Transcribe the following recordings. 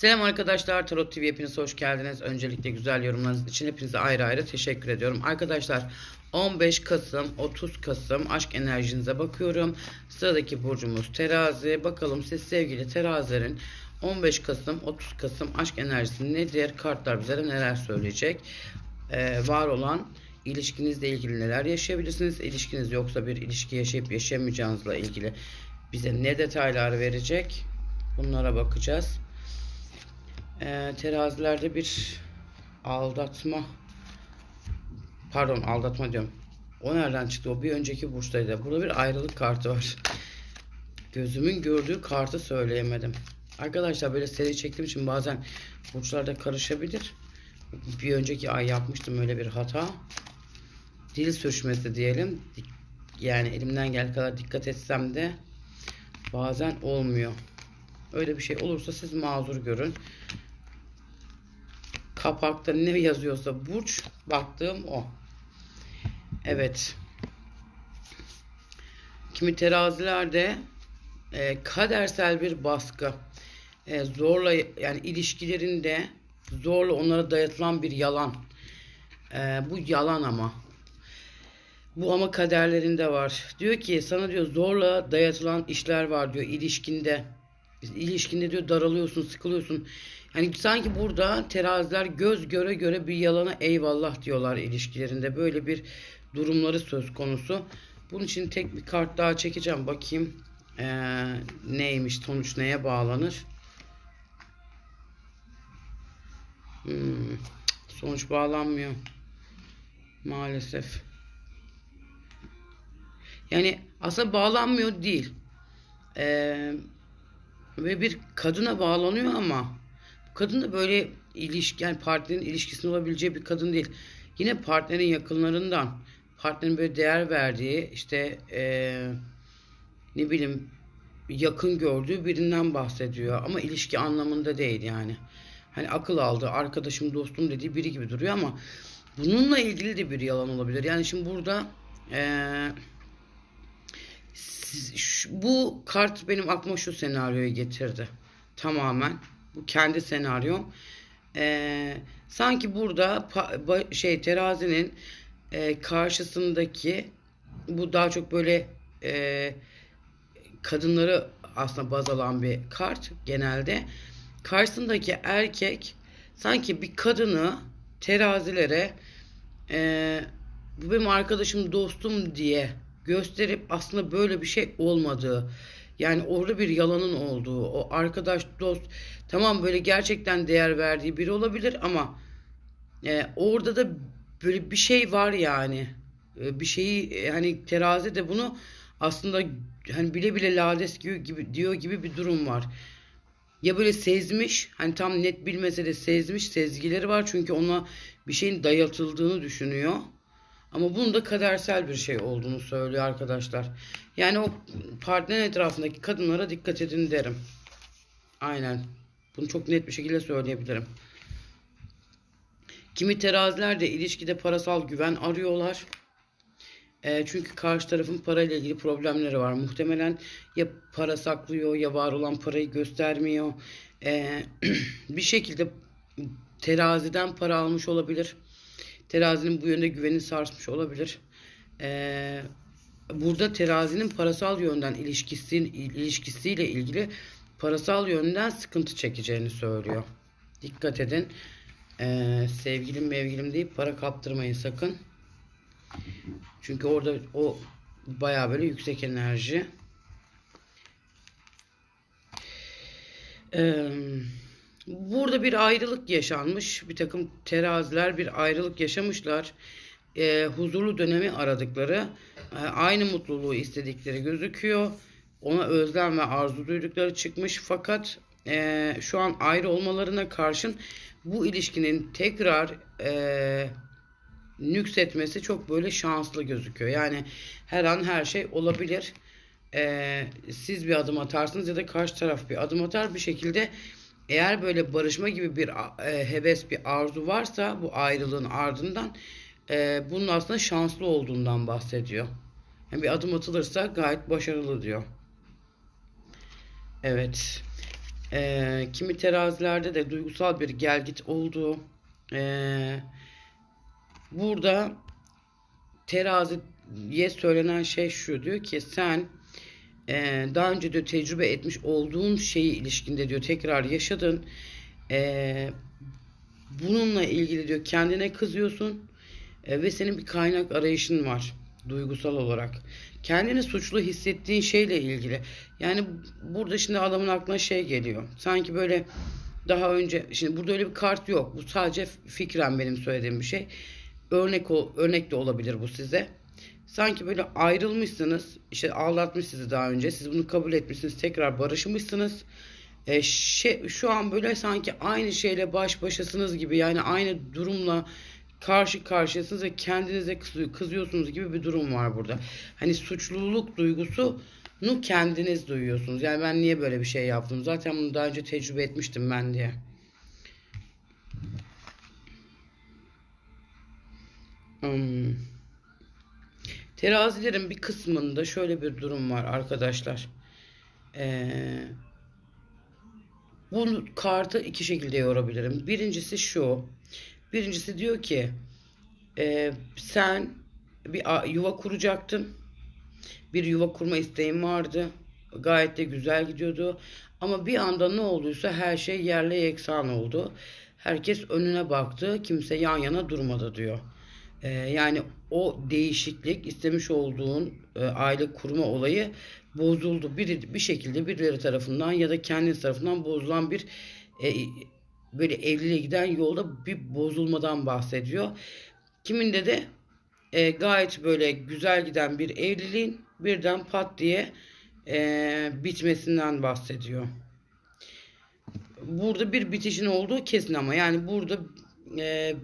Selam arkadaşlar Tarot TV hepiniz hoş geldiniz. Öncelikle güzel yorumlarınız için hepinize ayrı ayrı teşekkür ediyorum. Arkadaşlar 15 Kasım 30 Kasım aşk enerjinize bakıyorum. Sıradaki burcumuz terazi. Bakalım siz sevgili terazilerin 15 Kasım 30 Kasım aşk enerjisi nedir? Kartlar bize neler söyleyecek? Ee, var olan ilişkinizle ilgili neler yaşayabilirsiniz? İlişkiniz yoksa bir ilişki yaşayıp yaşayamayacağınızla ilgili bize ne detaylar verecek? Bunlara bakacağız. Ee, terazilerde bir aldatma pardon aldatma diyorum. O nereden çıktı? O bir önceki burçtaydı. Burada bir ayrılık kartı var. Gözümün gördüğü kartı söyleyemedim. Arkadaşlar böyle seri çektiğim için bazen burçlarda karışabilir. Bir önceki ay yapmıştım öyle bir hata. Dil sürçmesi diyelim. Yani elimden geldiği kadar dikkat etsem de bazen olmuyor. Öyle bir şey olursa siz mazur görün. Kapakta ne yazıyorsa burç baktığım o. Evet. Kimi terazilerde e, kadersel bir baskı. E, zorla yani ilişkilerinde zorla onlara dayatılan bir yalan. E, bu yalan ama. Bu ama kaderlerinde var. Diyor ki sana diyor zorla dayatılan işler var diyor ilişkinde. İlişkinde diyor daralıyorsun, sıkılıyorsun. Yani sanki burada teraziler göz göre göre bir yalana eyvallah diyorlar ilişkilerinde. Böyle bir durumları söz konusu. Bunun için tek bir kart daha çekeceğim. Bakayım ee, neymiş, sonuç neye bağlanır. Hmm, sonuç bağlanmıyor. Maalesef. Yani aslında bağlanmıyor değil. Ee, ve bir kadına bağlanıyor ama kadın da böyle ilişki yani partnerin ilişkisinde olabileceği bir kadın değil. Yine partnerin yakınlarından partnerin böyle değer verdiği işte ee, ne bileyim yakın gördüğü birinden bahsediyor ama ilişki anlamında değil yani. Hani akıl aldı arkadaşım dostum dediği biri gibi duruyor ama bununla ilgili de bir yalan olabilir. Yani şimdi burada eee bu kart benim aklıma şu senaryoyu getirdi. Tamamen. Bu kendi senaryom. Ee, sanki burada şey terazinin e, karşısındaki bu daha çok böyle e, kadınları aslında baz alan bir kart genelde. Karşısındaki erkek sanki bir kadını terazilere e, bu benim arkadaşım dostum diye gösterip aslında böyle bir şey olmadığı yani orada bir yalanın olduğu o arkadaş dost tamam böyle gerçekten değer verdiği biri olabilir ama e, orada da böyle bir şey var yani e, bir şeyi e, hani terazi de bunu aslında hani bile bile lades gibi, gibi diyor gibi bir durum var. Ya böyle sezmiş hani tam net bilmese de sezmiş sezgileri var çünkü ona bir şeyin dayatıldığını düşünüyor. Ama bunun da kadersel bir şey olduğunu söylüyor arkadaşlar. Yani o partner etrafındaki kadınlara dikkat edin derim. Aynen. Bunu çok net bir şekilde söyleyebilirim. Kimi teraziler de ilişkide parasal güven arıyorlar. E, çünkü karşı tarafın parayla ilgili problemleri var. Muhtemelen ya para saklıyor ya var olan parayı göstermiyor. E, bir şekilde teraziden para almış olabilir. Terazinin bu yönde güveni sarsmış olabilir. Ee, burada terazinin parasal yönden ilişkisi, ilişkisiyle ilgili parasal yönden sıkıntı çekeceğini söylüyor. Dikkat edin. Ee, sevgilim mevgilim deyip para kaptırmayın sakın. Çünkü orada o baya böyle yüksek enerji. Eee Burada bir ayrılık yaşanmış. Bir takım teraziler bir ayrılık yaşamışlar. E, huzurlu dönemi aradıkları, e, aynı mutluluğu istedikleri gözüküyor. Ona özlem ve arzu duydukları çıkmış. Fakat e, şu an ayrı olmalarına karşın bu ilişkinin tekrar e, nüksetmesi çok böyle şanslı gözüküyor. Yani her an her şey olabilir. E, siz bir adım atarsınız ya da karşı taraf bir adım atar bir şekilde eğer böyle barışma gibi bir e, heves, bir arzu varsa bu ayrılığın ardından e, bunun aslında şanslı olduğundan bahsediyor. Yani bir adım atılırsa gayet başarılı diyor. Evet. Ee, kimi terazilerde de duygusal bir gelgit olduğu. Ee, burada teraziye söylenen şey şu diyor ki sen e, daha önce de tecrübe etmiş olduğun şeyi ilişkinde diyor tekrar yaşadın. E, bununla ilgili diyor kendine kızıyorsun e, ve senin bir kaynak arayışın var duygusal olarak. Kendini suçlu hissettiğin şeyle ilgili. Yani burada şimdi adamın aklına şey geliyor. Sanki böyle daha önce şimdi burada öyle bir kart yok. Bu sadece fikren benim söylediğim bir şey. Örnek örnek de olabilir bu size. Sanki böyle ayrılmışsınız. işte aldatmış sizi daha önce. Siz bunu kabul etmişsiniz. Tekrar barışmışsınız. E, şey, şu an böyle sanki aynı şeyle baş başasınız gibi. Yani aynı durumla karşı karşıyasınız ve kendinize kızıyorsunuz gibi bir durum var burada. Hani suçluluk duygusunu kendiniz duyuyorsunuz. Yani ben niye böyle bir şey yaptım? Zaten bunu daha önce tecrübe etmiştim ben diye. Hmm. Terazilerin bir kısmında şöyle bir durum var arkadaşlar. Ee, bu kartı iki şekilde yorabilirim. Birincisi şu. Birincisi diyor ki e, sen bir yuva kuracaktın. Bir yuva kurma isteğin vardı. Gayet de güzel gidiyordu. Ama bir anda ne olduysa her şey yerle yeksan oldu. Herkes önüne baktı. Kimse yan yana durmadı diyor. Ee, yani o değişiklik istemiş olduğun e, aile kurma olayı bozuldu. Bir, bir şekilde birileri tarafından ya da kendiniz tarafından bozulan bir e, böyle evliliğe giden yolda bir bozulmadan bahsediyor. Kiminde de e, gayet böyle güzel giden bir evliliğin birden pat diye e, bitmesinden bahsediyor. Burada bir bitişin olduğu kesin ama yani burada e,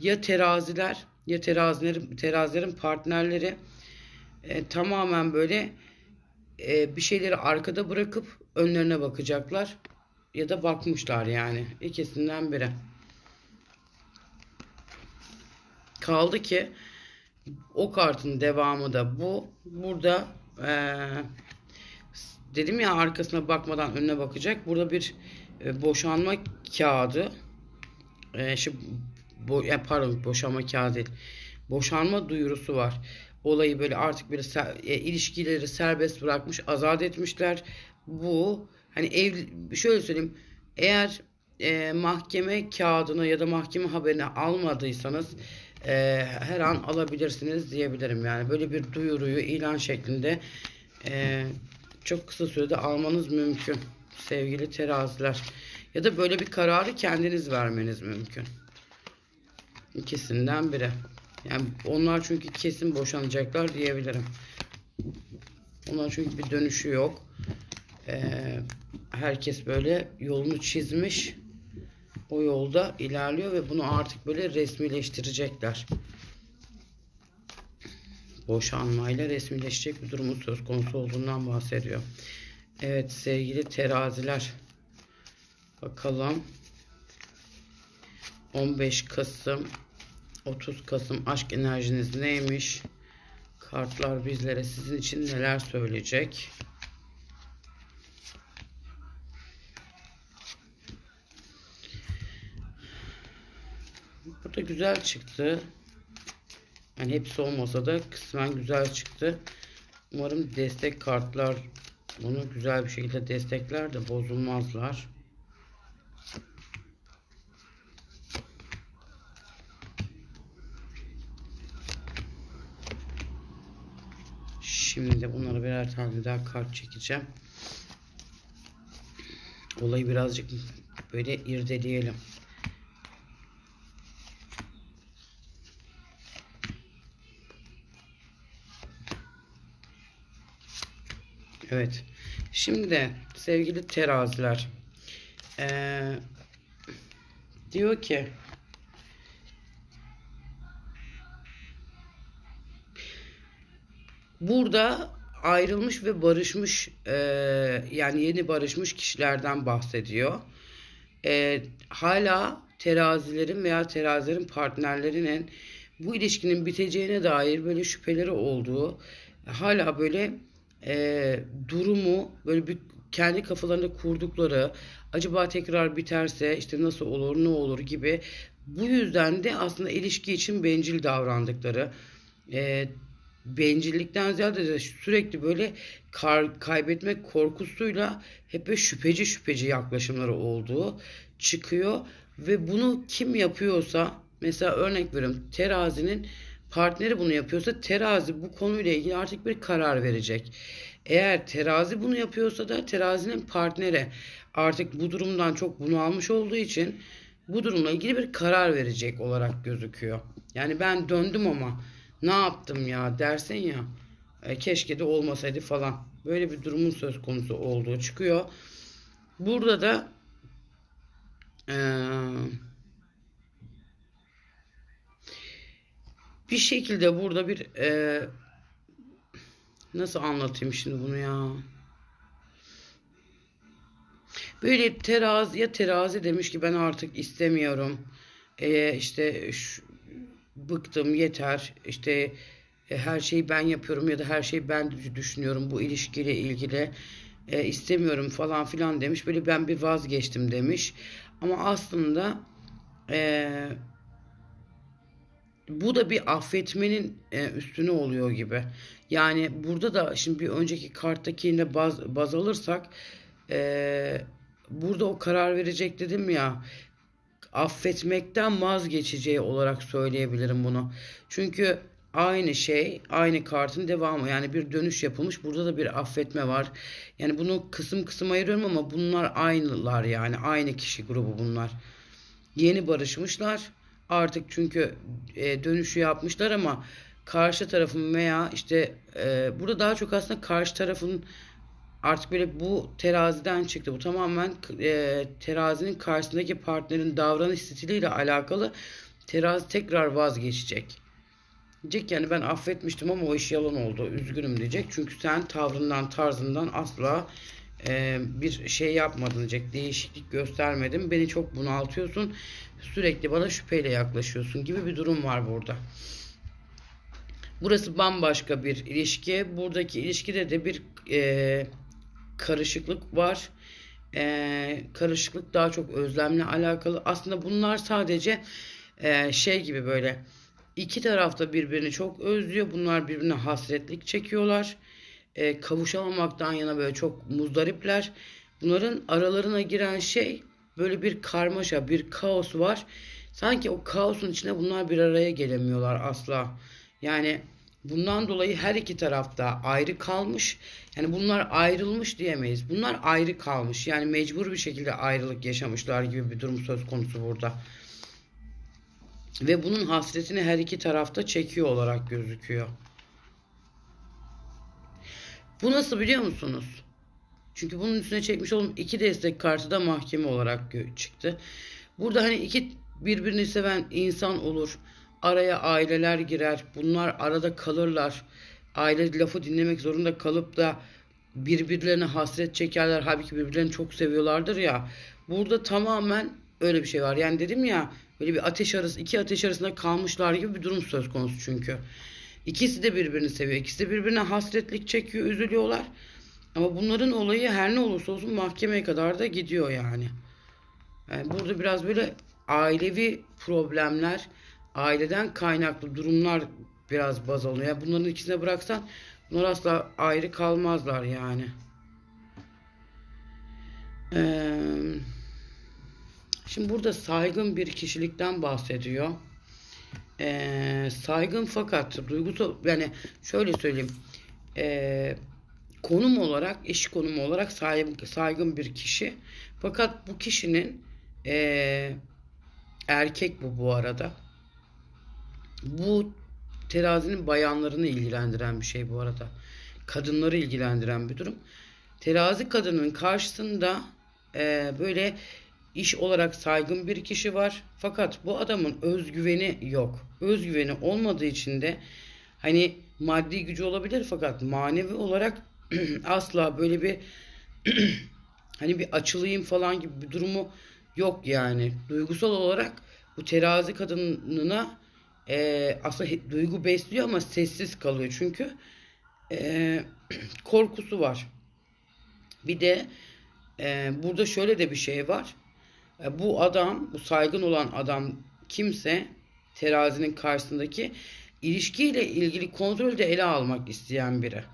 ya teraziler ya terazilerin, terazilerin partnerleri e, tamamen böyle e, bir şeyleri arkada bırakıp önlerine bakacaklar ya da bakmışlar yani ikisinden biri. Kaldı ki o kartın devamı da bu. Burada ee, dedim ya arkasına bakmadan önüne bakacak. Burada bir e, boşanma kağıdı. E, şu bo, e, pardon boşanma kağıdı değil. Boşanma duyurusu var. Olayı böyle artık bir e, ilişkileri serbest bırakmış, azat etmişler. Bu hani ev şöyle söyleyeyim. Eğer e, mahkeme kağıdını ya da mahkeme haberini almadıysanız e, her an alabilirsiniz diyebilirim. Yani böyle bir duyuruyu ilan şeklinde e, çok kısa sürede almanız mümkün sevgili teraziler. Ya da böyle bir kararı kendiniz vermeniz mümkün. İkisinden biri. Yani onlar çünkü kesin boşanacaklar diyebilirim. Onlar çünkü bir dönüşü yok. Ee, herkes böyle yolunu çizmiş. O yolda ilerliyor ve bunu artık böyle resmileştirecekler. Boşanmayla resmileşecek bir durumu söz konusu olduğundan bahsediyor. Evet sevgili teraziler. Bakalım. 15 Kasım 30 Kasım aşk enerjiniz neymiş? Kartlar bizlere sizin için neler söyleyecek? Burada güzel çıktı. Yani hepsi olmasa da kısmen güzel çıktı. Umarım destek kartlar bunu güzel bir şekilde destekler de bozulmazlar. Şimdi de bunları birer tane daha kart çekeceğim. Olayı birazcık böyle irdeleyelim. Evet. Şimdi sevgili teraziler ee, diyor ki burada ayrılmış ve barışmış e, yani yeni barışmış kişilerden bahsediyor. E, hala terazilerin veya terazilerin partnerlerinin bu ilişkinin biteceğine dair böyle şüpheleri olduğu hala böyle e, durumu böyle bir kendi kafalarında kurdukları acaba tekrar biterse işte nasıl olur ne olur gibi bu yüzden de aslında ilişki için bencil davrandıkları e, bencillikten ziyade de sürekli böyle kar, kaybetmek korkusuyla hep böyle şüpheci şüpheci yaklaşımları olduğu çıkıyor ve bunu kim yapıyorsa mesela örnek veriyorum terazinin partneri bunu yapıyorsa terazi bu konuyla ilgili artık bir karar verecek. Eğer terazi bunu yapıyorsa da terazinin partneri artık bu durumdan çok bunalmış olduğu için bu durumla ilgili bir karar verecek olarak gözüküyor. Yani ben döndüm ama ne yaptım ya dersin ya e, keşke de olmasaydı falan. Böyle bir durumun söz konusu olduğu çıkıyor. Burada da eee bir şekilde burada bir e, nasıl anlatayım şimdi bunu ya? Böyle terazi ya terazi demiş ki ben artık istemiyorum. E, işte şu, bıktım yeter. İşte e, her şeyi ben yapıyorum ya da her şeyi ben düşünüyorum bu ilişkiyle ilgili. E, istemiyorum falan filan demiş. Böyle ben bir vazgeçtim demiş. Ama aslında eee bu da bir affetmenin e, üstüne oluyor gibi. Yani burada da şimdi bir önceki karttakine baz, baz alırsak e, burada o karar verecek dedim ya affetmekten vazgeçeceği olarak söyleyebilirim bunu. Çünkü aynı şey, aynı kartın devamı. Yani bir dönüş yapılmış. Burada da bir affetme var. Yani bunu kısım kısım ayırıyorum ama bunlar aynılar yani. Aynı kişi grubu bunlar. Yeni barışmışlar Artık çünkü e, dönüşü yapmışlar ama karşı tarafın veya işte e, burada daha çok aslında karşı tarafın artık böyle bu teraziden çıktı. Bu tamamen e, terazinin karşısındaki partnerin davranış stiliyle alakalı. Terazi tekrar vazgeçecek. Diyecek yani ben affetmiştim ama o iş yalan oldu. Üzgünüm diyecek. Çünkü sen tavrından tarzından asla e, bir şey yapmadın diyecek. Değişiklik göstermedin. Beni çok bunaltıyorsun. Sürekli bana şüpheyle yaklaşıyorsun gibi bir durum var burada. Burası bambaşka bir ilişki. Buradaki ilişkide de bir e, karışıklık var. E, karışıklık daha çok özlemle alakalı. Aslında bunlar sadece e, şey gibi böyle iki tarafta birbirini çok özlüyor. Bunlar birbirine hasretlik çekiyorlar e, kavuşamamaktan yana böyle çok muzdaripler. Bunların aralarına giren şey böyle bir karmaşa, bir kaos var. Sanki o kaosun içine bunlar bir araya gelemiyorlar asla. Yani bundan dolayı her iki tarafta ayrı kalmış. Yani bunlar ayrılmış diyemeyiz. Bunlar ayrı kalmış. Yani mecbur bir şekilde ayrılık yaşamışlar gibi bir durum söz konusu burada. Ve bunun hasretini her iki tarafta çekiyor olarak gözüküyor. Bu nasıl biliyor musunuz? Çünkü bunun üstüne çekmiş olduğum iki destek kartı da mahkeme olarak çıktı. Burada hani iki birbirini seven insan olur. Araya aileler girer. Bunlar arada kalırlar. Aile lafı dinlemek zorunda kalıp da birbirlerine hasret çekerler. Halbuki birbirlerini çok seviyorlardır ya. Burada tamamen öyle bir şey var. Yani dedim ya böyle bir ateş arası iki ateş arasında kalmışlar gibi bir durum söz konusu çünkü. İkisi de birbirini seviyor. İkisi de birbirine hasretlik çekiyor, üzülüyorlar. Ama bunların olayı her ne olursa olsun mahkemeye kadar da gidiyor yani. yani burada biraz böyle ailevi problemler, aileden kaynaklı durumlar biraz baz alınıyor. Yani bunların ikisine bıraksan bunlar asla ayrı kalmazlar yani. Ee, şimdi burada saygın bir kişilikten bahsediyor e, saygın fakat duygusal yani şöyle söyleyeyim e, konum olarak iş konumu olarak saygın, saygın bir kişi fakat bu kişinin e, erkek bu bu arada bu terazinin bayanlarını ilgilendiren bir şey bu arada kadınları ilgilendiren bir durum terazi kadının karşısında e, böyle iş olarak saygın bir kişi var. Fakat bu adamın özgüveni yok. Özgüveni olmadığı için de hani maddi gücü olabilir fakat manevi olarak asla böyle bir hani bir açılayım falan gibi bir durumu yok yani. Duygusal olarak bu terazi kadınına e, aslında duygu besliyor ama sessiz kalıyor çünkü e, korkusu var. Bir de e, burada şöyle de bir şey var. E, bu adam, bu saygın olan adam kimse terazinin karşısındaki ilişkiyle ilgili kontrolü de ele almak isteyen biri.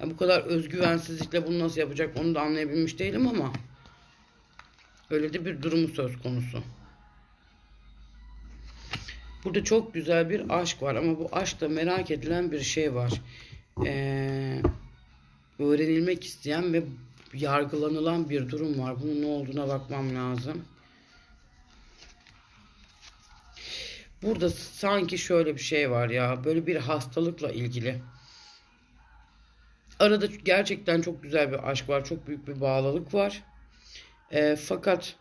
Ya bu kadar özgüvensizlikle bunu nasıl yapacak onu da anlayabilmiş değilim ama öyle de bir durumu söz konusu. Burada çok güzel bir aşk var ama bu aşkta merak edilen bir şey var. Ee, öğrenilmek isteyen ve yargılanılan bir durum var. Bunun ne olduğuna bakmam lazım. Burada sanki şöyle bir şey var ya. Böyle bir hastalıkla ilgili. Arada gerçekten çok güzel bir aşk var. Çok büyük bir bağlılık var. Ee, fakat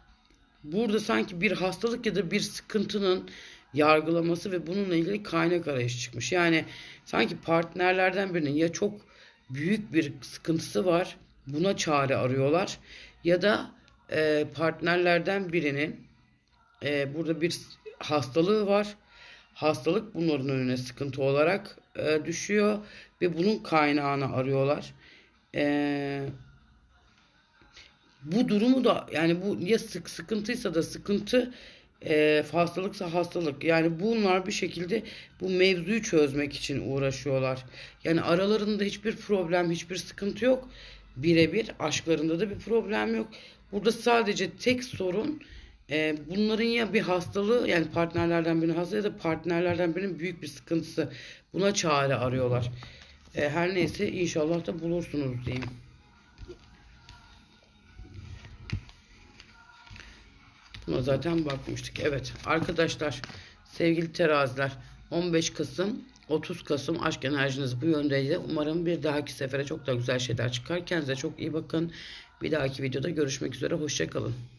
burada sanki bir hastalık ya da bir sıkıntının yargılaması ve bununla ilgili kaynak arayışı çıkmış. Yani sanki partnerlerden birinin ya çok büyük bir sıkıntısı var. Buna çare arıyorlar. Ya da e, partnerlerden birinin e, burada bir hastalığı var. Hastalık bunların önüne sıkıntı olarak e, düşüyor ve bunun kaynağını arıyorlar. E, bu durumu da yani bu ya sık sıkıntıysa da sıkıntı e, hastalıksa hastalık. Yani bunlar bir şekilde bu mevzuyu çözmek için uğraşıyorlar. Yani aralarında hiçbir problem, hiçbir sıkıntı yok. Birebir aşklarında da bir problem yok. Burada sadece tek sorun e, bunların ya bir hastalığı yani partnerlerden birinin hasta ya da partnerlerden birinin büyük bir sıkıntısı. Buna çare arıyorlar. E, her neyse inşallah da bulursunuz diyeyim. Buna zaten bakmıştık. Evet arkadaşlar sevgili teraziler 15 Kasım 30 Kasım aşk enerjiniz bu yöndeydi. Umarım bir dahaki sefere çok daha güzel şeyler çıkar. Kendinize çok iyi bakın. Bir dahaki videoda görüşmek üzere. Hoşçakalın.